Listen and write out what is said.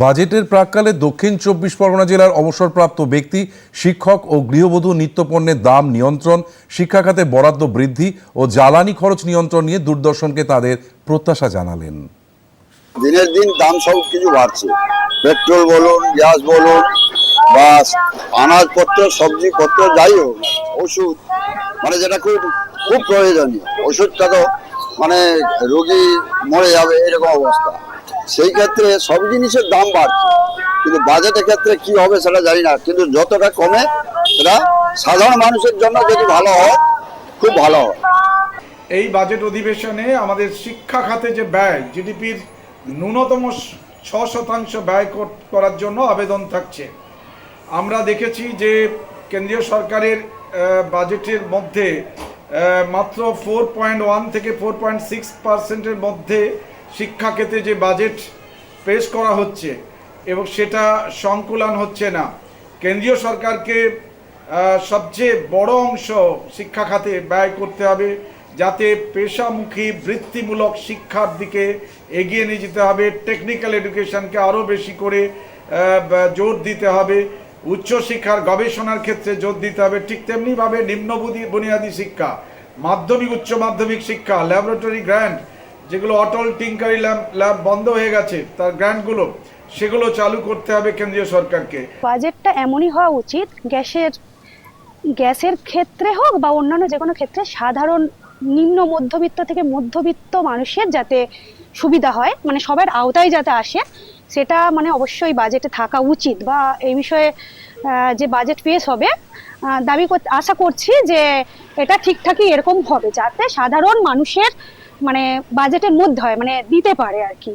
বাজেটের প্রাককালে দক্ষিণ চব্বিশ পরগনা জেলার অবসরপ্রাপ্ত ব্যক্তি, শিক্ষক ও গৃহবধূ নিত্যপণ্যের দাম নিয়ন্ত্রণ, শিক্ষা খাতে বরাদ্দ বৃদ্ধি ও জ্বালানি খরচ নিয়ন্ত্রণ নিয়ে দূরদর্শনকে তাদের প্রত্যাশা জানালেন। দিনের দিন দাম সব কিছু বাড়ছে। পেট্রোল বলুন, গ্যাস বলুন বা আনাজপত্র, সবজিপত্র, যাই হোক, ওষুধ মানে যেটা খুব খুব প্রয়োজনীয়। ওষুধটা তো মানে রোগী মরে যাবে, এরকম অবস্থা। সেই ক্ষেত্রে সব জিনিসের দাম বাড়ছে। কিন্তু বাজেটের ক্ষেত্রে কি হবে সেটা জানি না। কিন্তু যতটা কমে, সেটা সাধারণ মানুষের জন্য যদি ভালো হয়, খুব ভালো হয়। এই বাজেট অধিবেশনে আমাদের শিক্ষা খাতে যে ব্যয়, জিডিপির ন্যূনতম ছ শতাংশ ব্যয় করার জন্য আবেদন থাকছে। আমরা দেখেছি যে কেন্দ্রীয় সরকারের বাজেটের মধ্যে মাত্র ফোর পয়েন্ট ওয়ান থেকে ফোর পয়েন্ট সিক্স পার্সেন্টের মধ্যে শিক্ষা ক্ষেত্রে যে বাজেট পেশ করা হচ্ছে এবং সেটা সংকুলান হচ্ছে না, কেন্দ্রীয় সরকারকে সবচেয়ে বড় অংশ শিক্ষা খাতে ব্যয় করতে হবে যাতে পেশামুখী, বৃত্তিমূলক শিক্ষার দিকে এগিয়ে নিয়ে যেতে হবে টেকনিক্যাল এডুকেশনকে আরও বেশি করে জোর দিতে হবে উচ্চশিক্ষার গবেষণার ক্ষেত্রে জোর দিতে হবে, ঠিক তেমনিভাবে নিম্ন বুনিয়াদী শিক্ষা, মাধ্যমিক, উচ্চ মাধ্যমিক শিক্ষা ল্যাবরেটরি গ্র্যান্ট যেগুলো অটল টিঙ্কারি ল্যাব ল্যাব বন্ধ হয়ে গেছে, তার গ্র্যান্টগুলো সেগুলো চালু করতে হবে কেন্দ্রীয় সরকারকে। বাজেটটা এমনই হওয়া উচিত, গ্যাসের গ্যাসের ক্ষেত্রে হোক বা অন্যান্য যে কোনো ক্ষেত্রে সাধারণ নিম্ন মধ্যবিত্ত থেকে মধ্যবিত্ত মানুষের যাতে সুবিধা হয় মানে সবার আওতায় যাতে আসে, সেটা মানে অবশ্যই বাজেটে থাকা উচিত বা এই বিষয়ে যে বাজেট পেশ হবে দাবি আশা করছি যে এটা ঠিকঠাকই এরকম হবে, যাতে সাধারণ মানুষের মানে বাজেটের মধ্যে হয় মানে দিতে পারে আর কি।